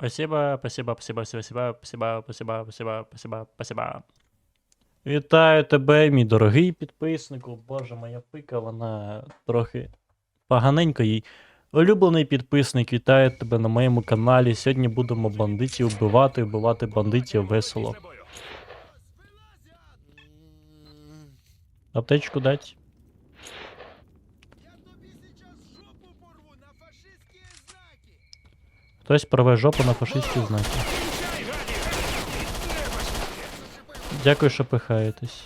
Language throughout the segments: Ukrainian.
Спасибо, спасибо, спасибо, спасибо, спасибо, спасибо, спасибо, спасибо, спасибо. Вітаю тебе, мій дорогий підписнику. Боже, моя пика, вона трохи поганенько їй. Улюблений підписник, вітаю тебе на моєму каналі. Сьогодні будемо бандитів вбивати, вбивати бандитів весело. Аптечку дать. Я тобі сейчас жопу порву на фашистські знаки. Хтось порве жопу на фашистські знаки. Дякую, що пихаєтесь.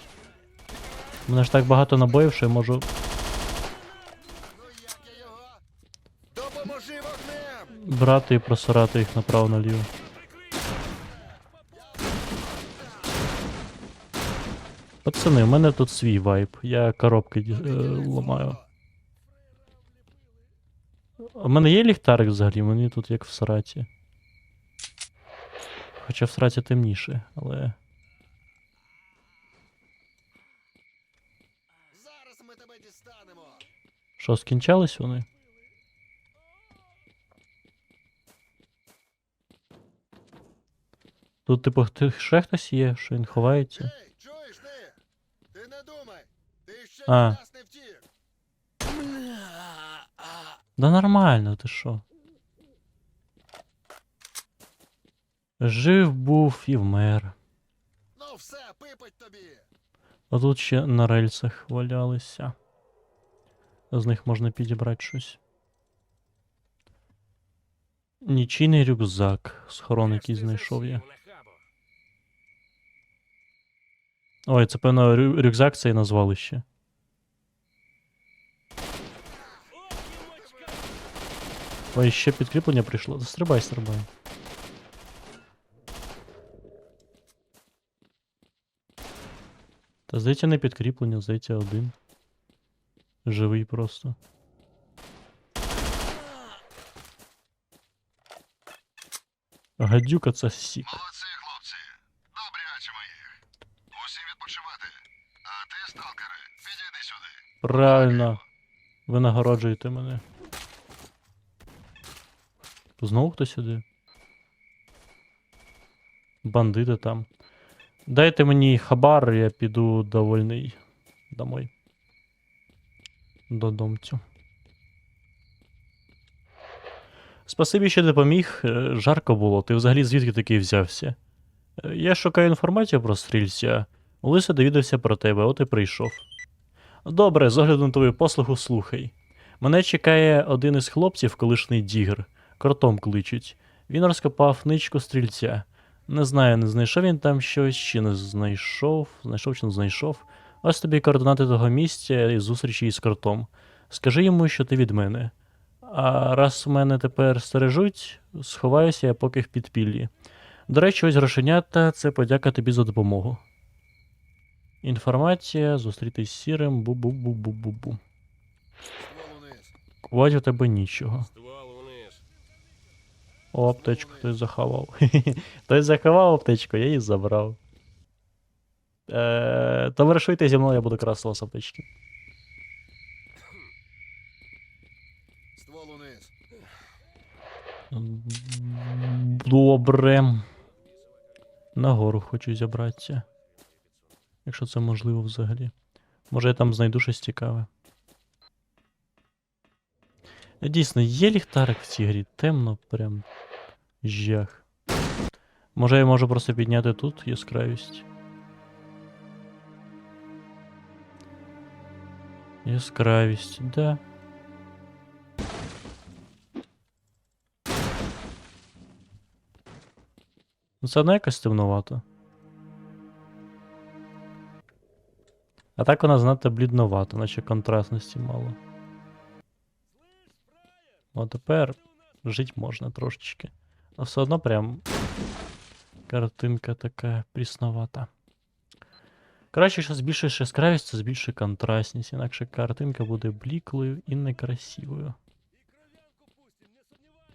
У мене ж так багато набоїв, що я можу. Брати і просирати їх направо-наліво. Пацани, у мене тут свій вайб. Я коробки е, ламаю. У мене є ліхтарик взагалі, мені тут як в сраті. Хоча в сраті темніше, але. Зараз ми тебе дістанемо. Що, скінчались вони? Тут, типу, ще хтось є, що він ховається. Ей, чуєш ти? Ти не думай. Ти ще А. нас не втік. Да нормально, ти що? Жив був і вмер. Ну все, пипать тобі. А тут ще на рельсах валялися. З них можна підібрати щось. Нічийний рюкзак. Схорон, який знайшов я. Ой, це певно рюкзак це і назвали ще. Ой, ще підкріплення прийшло. Та Стрибай, стрибай. Та здається, не підкріплення, здається, один. Живий просто. Гадюка це сік. Молодці, хлопці. Добряче моїх. Усі відпочивати. А ти, сталкери, підійди сюди. Правильно. Ви нагороджуєте мене. Знову хтось сюди? Бандити там. Дайте мені хабар, я піду довольний домой. Додомцю. Спасибі, що допоміг. Е, Жарко було. Ти взагалі звідки такий взявся? Е, Я шукаю інформацію про стрільця. Лиса довідався про тебе, от і прийшов. Добре, з огляду на твою послугу слухай. Мене чекає один із хлопців, колишній дігр. Кротом кличуть. Він розкопав ничку стрільця. Не знаю, не знайшов він там щось, чи не знайшов, знайшов чи не знайшов. Ось тобі координати того місця і зустрічі із кротом. Скажи йому, що ти від мене. А раз мене тепер стережуть, сховаюся я поки в підпіллі. До речі, ось грошенята це подяка тобі за допомогу. Інформація, зустрітись з сірим, бу-бу-бу-бу-бу-бу. У тебе нічого. О, аптечку хтось заховав. Хтось заховав аптечку, я її забрав. Е, товаришуйте зі мною, я буду красила з аптечки. Ствол униз. Добре. Нагору хочу зібратися. Якщо це можливо взагалі. Може я там знайду щось цікаве. Дійсно, є ліхтарик в цій грі. Темно, прям жах. Може я можу просто підняти тут яскравість. Яскравість, да. Ну, Це одно якось темновато. А так вона знато блідновата, наче контрастності мало. Ну, а тепер жить можна трошечки. Але все одно прям картинка така прісновата. Краще, що збільшуєш яскравість, це збільшує контрастність, інакше картинка буде бліклою і некрасивою.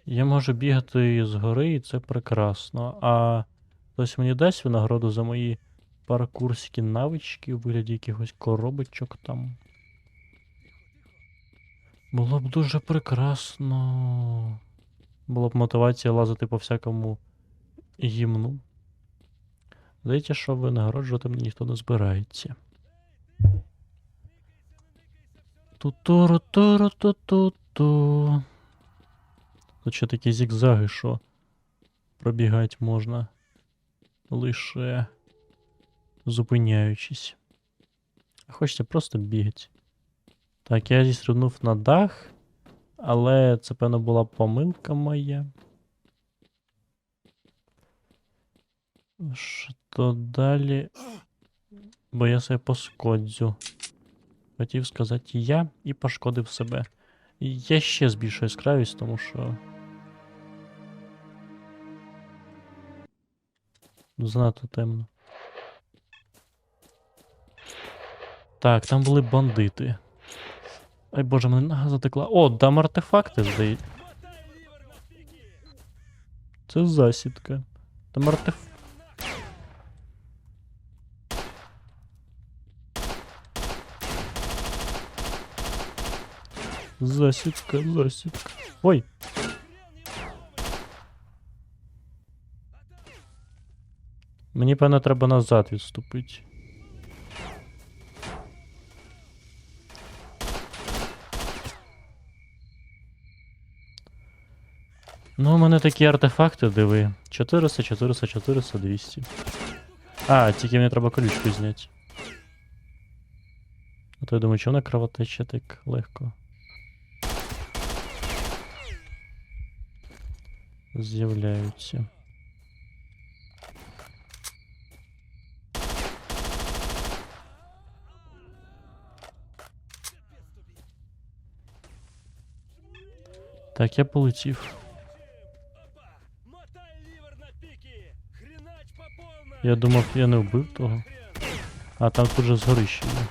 Я можу бігати згори, і це прекрасно. А хтось мені дасть винагороду за мої паркурські навички у вигляді якихось коробочок там. Було б дуже прекрасно. Була б мотивація лазити по всякому гімну. Здається, що винагороджувати мені ніхто не збирається. Ту-туру-туру-ту-ту-ту. Тут ще такі зігзаги, що пробігати можна лише зупиняючись. А хочете просто бігати. Так, я зістрибнув на дах, але це, певно, була помилка моя. Що далі? Бо я себе пошкодзю. Хотів сказати я і пошкодив себе. Я ще збільшую яскравість, тому що. Занадто темно. Так, там були бандити. Ай боже, мене нога затекла. О, там артефакти здається. Це засідка. Там артеф... Засідка, засідка. Ой. Мені, певно, треба назад відступити. Ну, у мене такі артефакти, диви. 400, 400, 400, 200. А, тільки мені треба колючку зняти. А то я думаю, чого вона кровотече так легко. З'являються. Так, я полетів. Я думав, я не вбив того. А там тут же згорище є.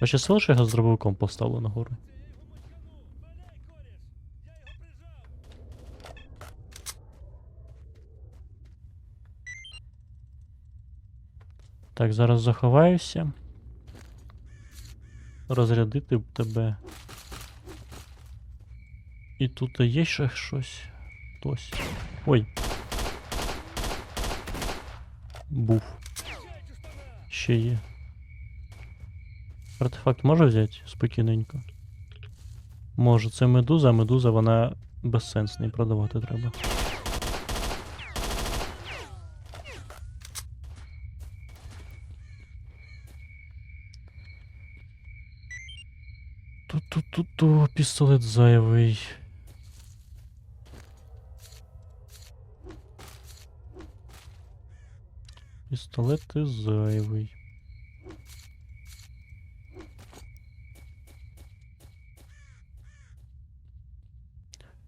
А ще сила, що я дробовиком! Я его прижал! Так, зараз заховаюся. Розрядити б тебе. І тут є ще щось. Хтось. Ой. Був. Ще є. Артефакт може взяти спокійненько? Може, це медуза, а медуза вона безсенсна і продавати треба. Ту-ту-ту-ту, пістолет зайвий. Пістолет ти зайвий.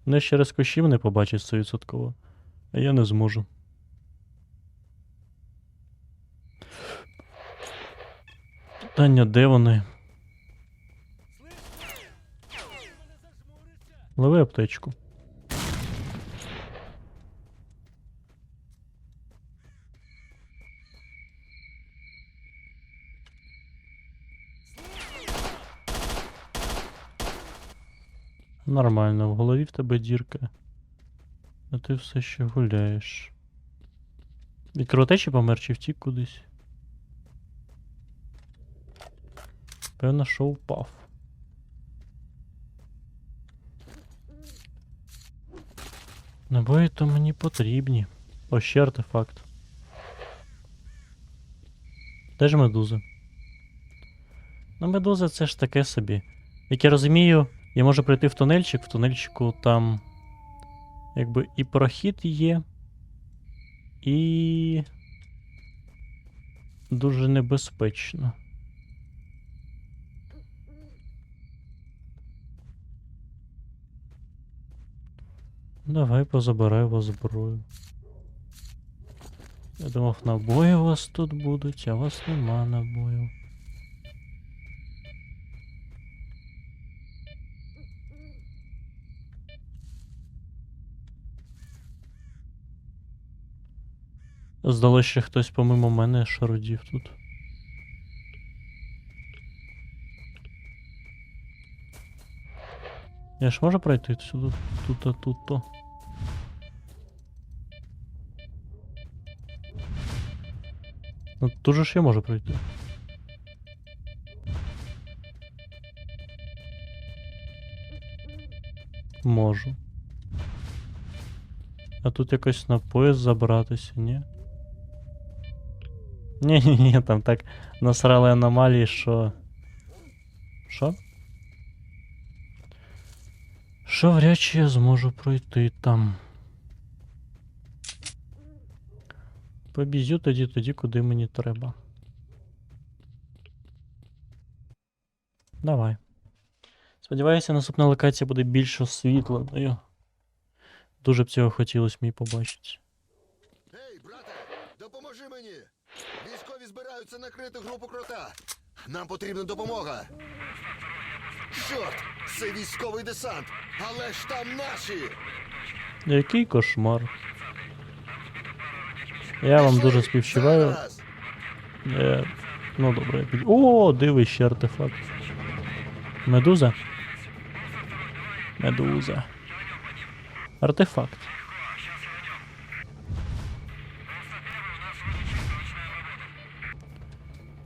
Не через кущів не побачить 100%. А я не зможу. Питання, де вони? Лови аптечку. Нормально, в голові в тебе дірка. А ти все ще гуляєш. Від кровотечі помер чи втік кудись? Певно, що впав. Набої то мені потрібні. О, ще артефакт. Де ж медуза? Ну, медуза це ж таке собі. Як я розумію, я можу прийти в тунельчик, в тунельчику там. Якби і прохід є. І. Дуже небезпечно. Давай позабирай у вас зброю. Я думав, набої у вас тут будуть, а вас нема набоїв. Здалося, що хтось помимо мене шарудів тут. Я ж можу пройти сюди, тут, а тут, то. Ну, тут же ж я можу пройти. Можу. А тут якось на поїзд забратися, ні? Ні, ні, ні, там так насрали аномалії, що. Що? Що вряд чи я зможу пройти там. Побізю тоді тоді, куди мені треба. Давай. Сподіваюся, наступна локація буде більш освітленою. Дуже б цього хотілося мені побачити. Збираються накрити групу крота. Нам потрібна допомога. Чорт, це військовий десант, але ж там наші! Який кошмар. Я вам дуже співчуваю. зараз! Е, ну добре, я під... О, диви ще артефакт. Медуза? Медуза. Артефакт.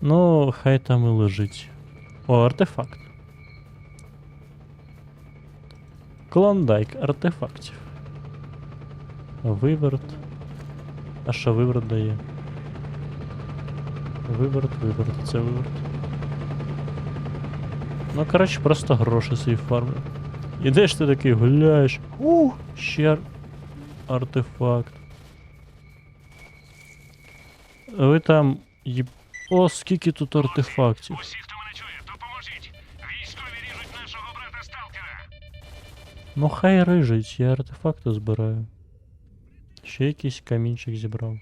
Ну, хай там і лежить. О, артефакт. Клондайк артефактів. Виверт. А що виверт дає? Виворот, виворот, це виворот. Ну, коротше, просто гроші свої фармлю. Ідеш ти такий гуляєш. Ух, ще ар- артефакт. Ви там їб... О, скільки тут артефактів. Усі, хто мене чує, допоможіть! Військові ріжуть нашого брата сталкера! Ну хай рижить, я артефакти збираю. Ще якийсь камінчик зібрав.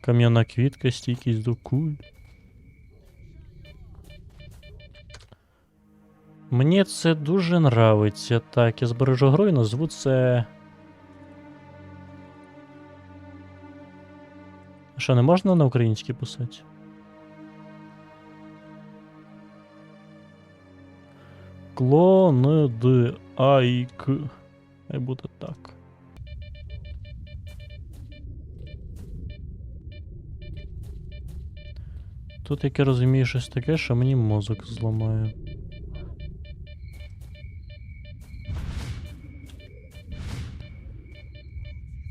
Кам'яна квітка, стійкість до куль. Мені це дуже нравиться. Так, я збережу гру і назву це. Що, не можна на українській писати? Клонд Айк. Хай буде так. Тут, як я розумію, щось таке, що мені мозок зламає.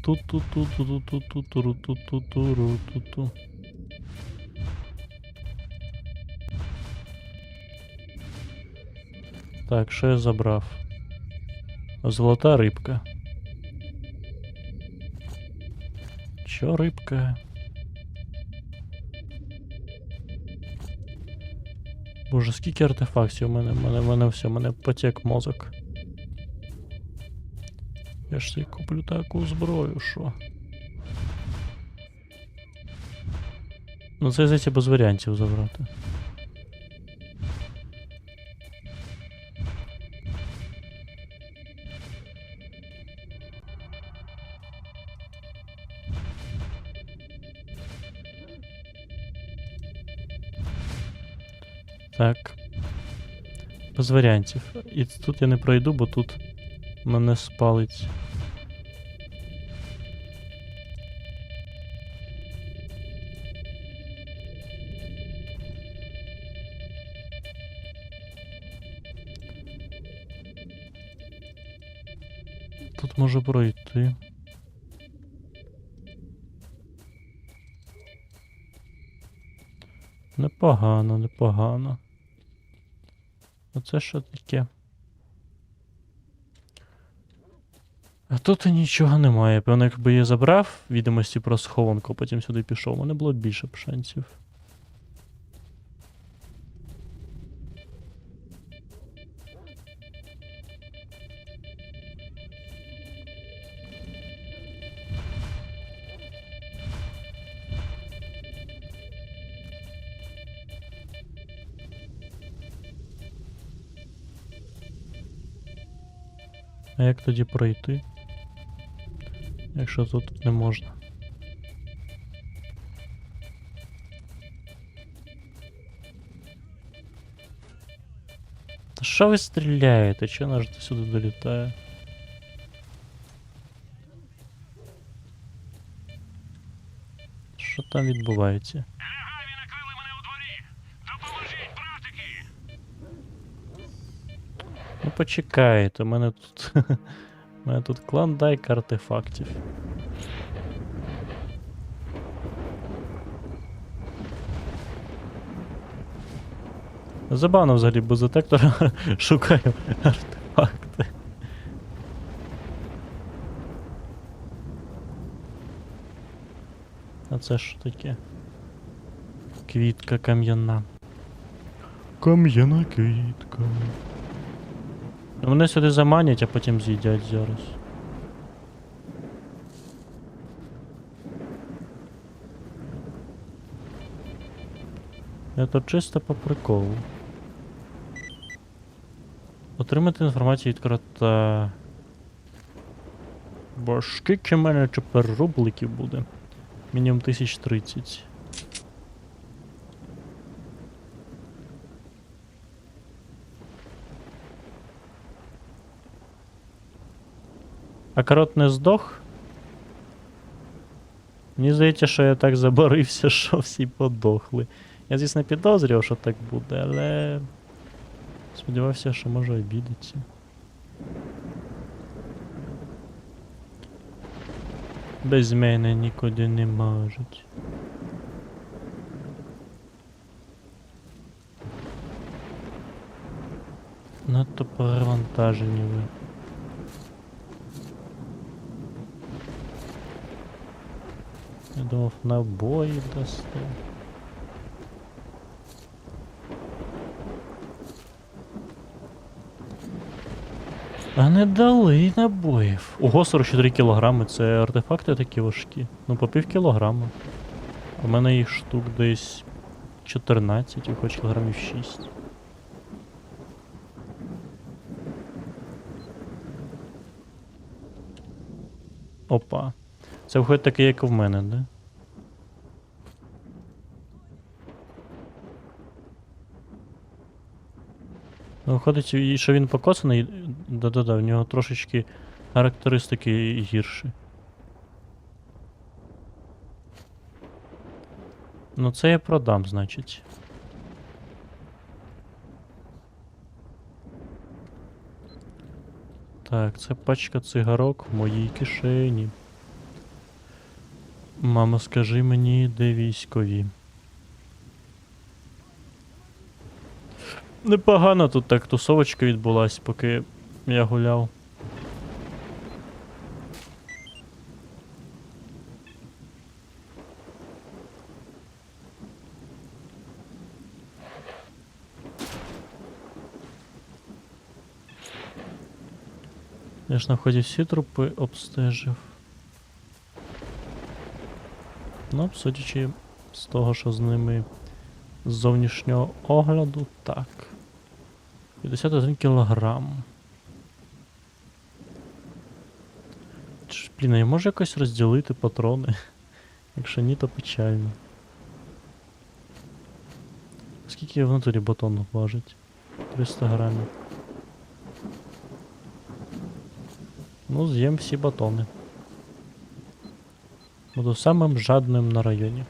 Ту-ту-ту-ту-ту-ту-ту-ту-ту-ту-ту-ту-ту-ту. Так, що я забрав? Золота рибка. Що рибка? Боже, скільки артефактів у мене, у мене, у мене все, у мене потік мозок. Я ж собі куплю таку зброю, що. Ну це здається без варіантів забрати. Так. Без варіантів. І тут я не пройду, бо тут мене спалить. Тут може пройти. Непогано, непогано. Оце що таке? А тут нічого немає. Певно, якби я забрав відомості про схованку, потім сюди пішов, у мене було б більше б шансів. А як тоді пройти? Якщо тут не можна. Та Що ви стріляєте? Чого наш до сюди долітає? Що там відбувається? Почекайте, у мене тут. У мене тут клондайк артефактів. Забавно взагалі без детектора шукаю артефакти. А це що таке? Квітка кам'яна. Кам'яна квітка. Вони сюди заманять, а потім з'їдять зараз. Я тут чисто по приколу. Отримати інформацію від крота. Бо скільки мене тепер рубликів буде? Мінімум 1030. А крот не здох? Мені здається, що я так заборився, що всі подохли. Я, звісно, підозрював, що так буде, але. Сподівався, що може обідеться. Без мене нікуди не можуть. Надто перевантажені ви. Я думав, набої дасте. А не дали набоїв. Ого, 44 кілограми, це артефакти такі важкі. Ну, по пів кілограма. У мене їх штук десь 14, виходить кілограмів 6. Опа. Це виходить таке, як і в мене, да? Ну, виходить, що він покосаний, да-да-да, в нього трошечки характеристики гірші. Ну це я продам, значить. Так, це пачка цигарок в моїй кишені. Мамо, скажи мені, де військові. Непогано тут так тусовочка відбулась, поки я гуляв. Я ж на вході всі трупи обстежив. Ну, судячи з того, що з ними з зовнішнього огляду, так. 51 кілограм. Блін, я можу якось розділити патрони? Якщо ні, то печально. Скільки в натурі батон важить? 300 грамів. Ну, з'їм всі батони. Буду самим жадним на районі.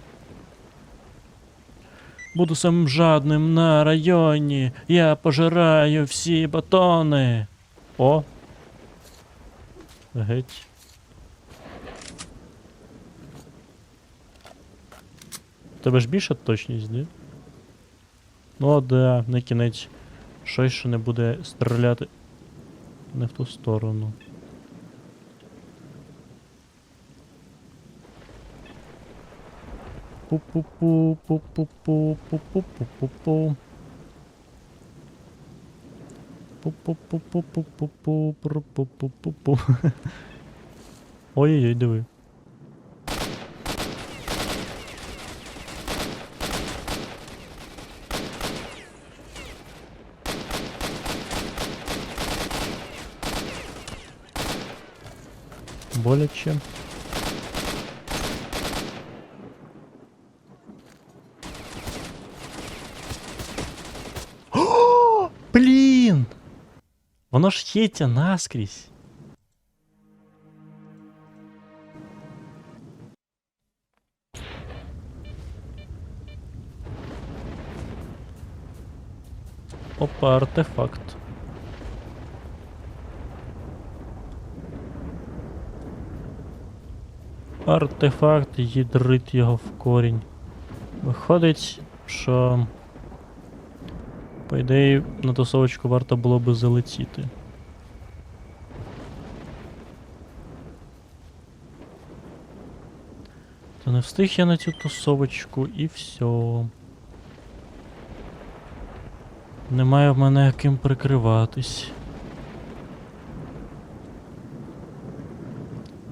Буду самим жадним на районі. Я пожираю всі батони. О. Геть. Тебе ж більша точність, да? Ну, да, на кінець. Щось, що не буде стріляти не в ту сторону. Пу-пу-пу, пу-пу-пу, пу-пу-пу-пу-пу. Пу-пу-пу-пу-пу-пу-пу, пру-пу-пу-пу-пу. Ой-ой-ой, диви. Боляче. Блін! Воно ж ється наскрізь. Опа, артефакт. Артефакт їдрить його в корінь. Виходить, що. По ідеї, на тусовочку варто було би залетіти. Та не встиг я на цю тусовочку і все. Немає в мене ким прикриватись.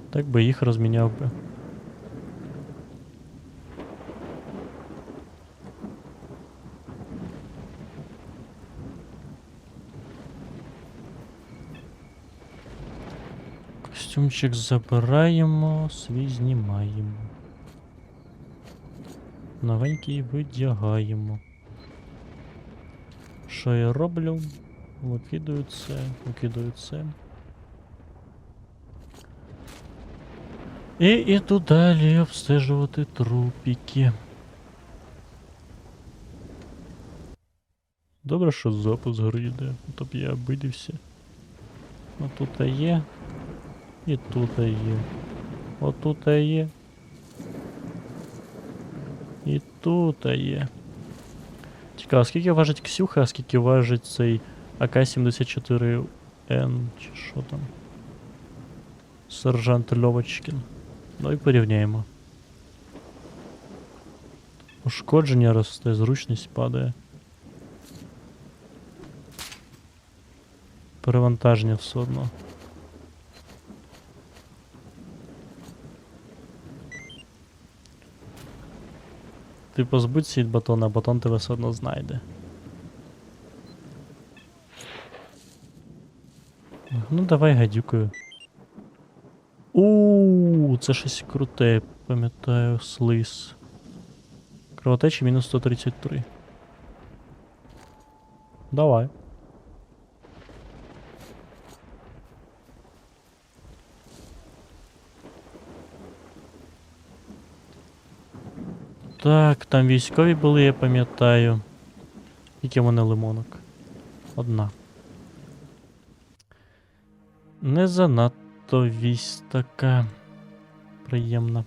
Так би їх розміняв би. Костюмчик забираємо, свій знімаємо. Новенький видягаємо. Що я роблю? Викидаю це, викидаю це. І іду далі обстежувати трупіки. Добре, що запис гри йде, то б я обидився. Отут є. І тут є. Отут є. І тут є. Цікаво, скільки важить Ксюха, а скільки важить цей АК-74Н чи що там? Сержант Льовочкін. Ну і порівняємо. Ушкодження росте, зручність падає. Перевантаження все одно. Ти позбудься від батона, а батон тебе все одно знайде. Ну, давай гадюкою. У, це щось круте, пам'ятаю, слиз. Кровотечі мінус 133. Давай. Так, там військові були, я пам'ятаю. Які в мене лимонок? Одна. Не занадто вісь така приємна.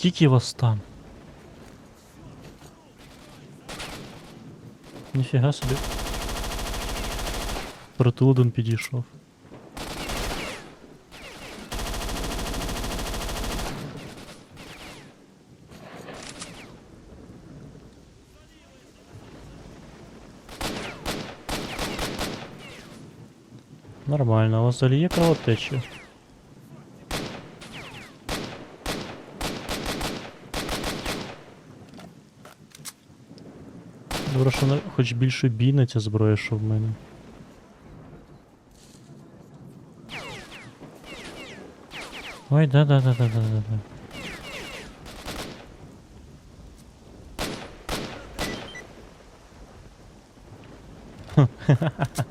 Скільки вас там? Ніфіга собі. Притул один підійшов. Нормально, у вас взагалі є кровотечі? Добре, що хоч більше бійна ця зброя, що в мене. Ой, да-да-да-да-да-да.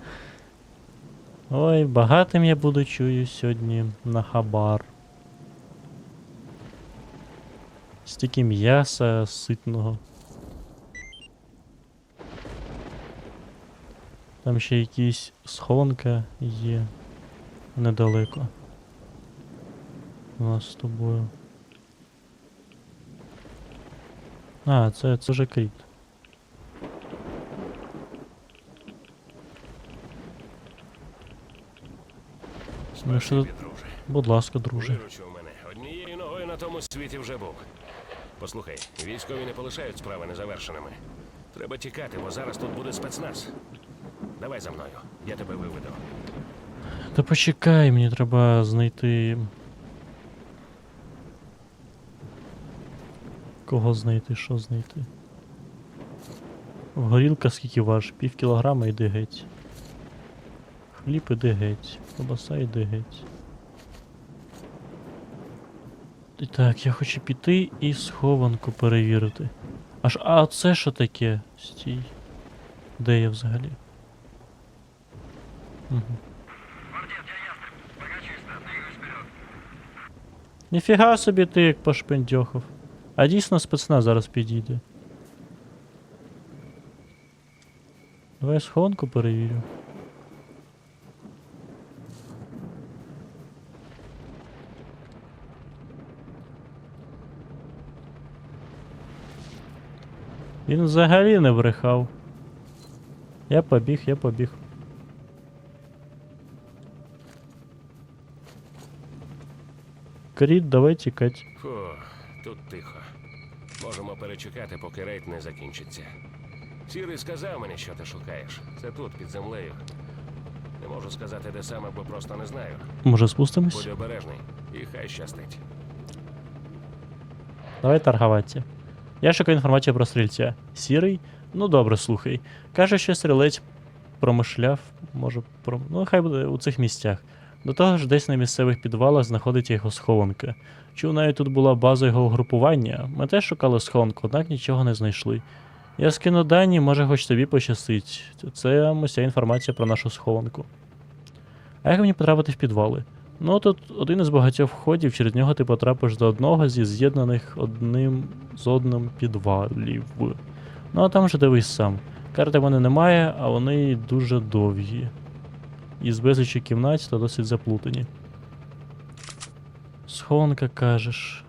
Ой, багатим я буду чую сьогодні на хабар. Стільки м'яса ситного. Там ще якісь схованка є недалеко. У нас з тобою. А, це, це вже кріт. Ну, що. Будь ласка, друже. Виручив мене. Однією ногою на тому світі вже був. Послухай, військові не полишають справи незавершеними. Треба тікати, бо зараз тут буде спецназ. Давай за мною, я тебе виведу. Та почекай, мені треба знайти. Кого знайти, що знайти? Горілка скільки важить? Пів кілограма йди геть. Хліб іди геть. Колбаса йди геть. І так, я хочу піти і схованку перевірити. Аж, а це що таке? Стій. Де я взагалі? Угу. Ніфіга собі ти як пошпендьохав. А дійсно спецназ зараз підійде. Давай схованку перевірю. Він взагалі не брехав. Я побіг, я побіг. Кріт, давай тікать. Фу, тут тихо. Можемо перечекати, поки рейд не закінчиться. Сірий сказав мені, що ти шукаєш. Це тут, під землею. Не можу сказати, де саме, бо просто не знаю. Може спустимось? Будь обережний і хай щастить. Давай торгуватися. Я шукаю інформацію про стрільця. Сірий? Ну добре, слухай. Каже, що стрілець промишляв, може, про... ну хай буде у цих місцях. До того ж, десь на місцевих підвалах знаходиться його схованка. Чув, навіть тут була база його угрупування. Ми теж шукали схованку, однак нічого не знайшли. Я скину дані, може хоч тобі пощастить. Це уся інформація про нашу схованку. А як мені потрапити в підвали? Ну, тут один із багатьох входів, через нього ти потрапиш до одного зі з'єднаних одним з одним підвалів. Ну а там вже дивись сам. Карти в мене немає, а вони дуже довгі. І з безлічі кімнат та досить заплутані. Схованка кажеш.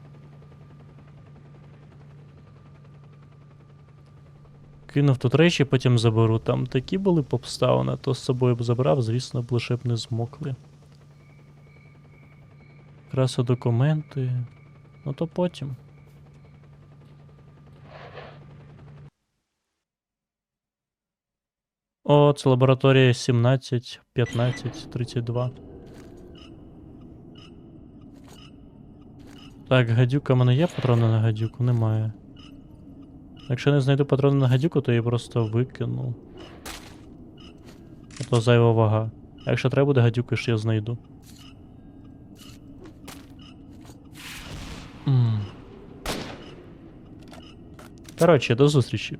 Кинув тут речі, потім заберу. Там такі були б обставини, то з собою б забрав, звісно, б лише б не змокли. Красо документи. Ну то потім. О, це лабораторія 17, 15, 32. Так, гадюка в мене є патрони на гадюку? Немає. Якщо не знайду патрони на гадюку, то я просто викину. А то зайва вага. А якщо треба буде гадюку, ще я знайду. Коротше, до зустрічі.